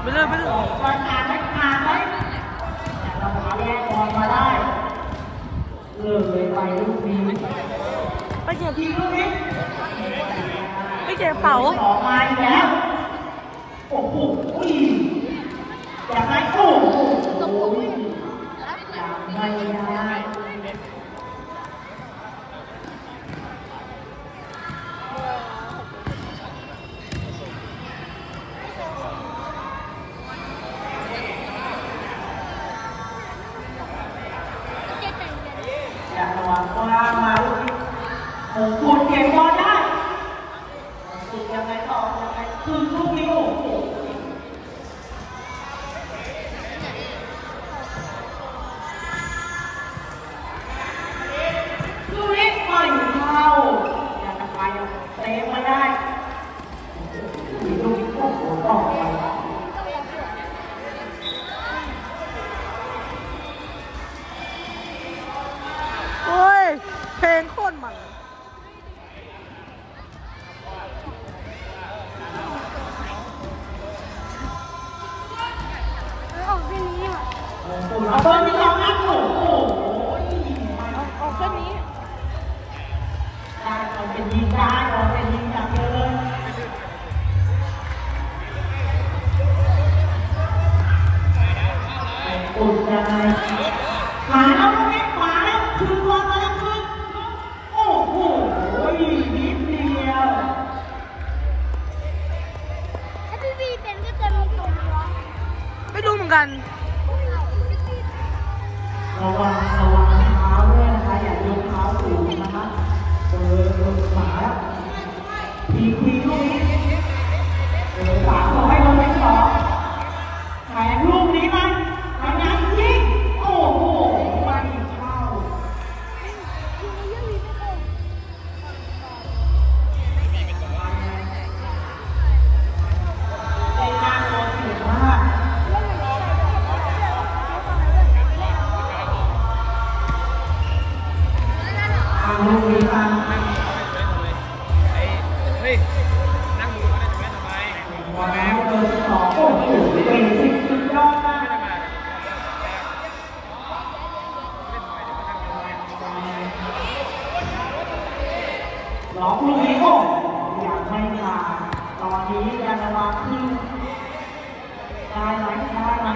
ไปเลยไปเลยก่อนการไม่ทานไว้เราหาแยกบอลมาได้เลยไปลูกนี้ไปเก็บทีลูกนี้ไปเก็บเป๋าออกมาอีกแล้วโอ้โหอุ้ยอยากได้ ว่ามาผมคุณเก็บพอได้คุณยังไงต่อยังไงคือ เอาเบอร์ที่องโอ้โหเออาเส้นนี้ได้เอาเป็นยิได้เอาเป็นยิงจัเลยอุ่นใจหาแล้วม่ขวาแล้วคืนตัวมาแล้วคืนโอ้โหนิดเดียวถ้พี่บีเป็นก็จะลงตรงไม่รู้เหมือนกัน 好不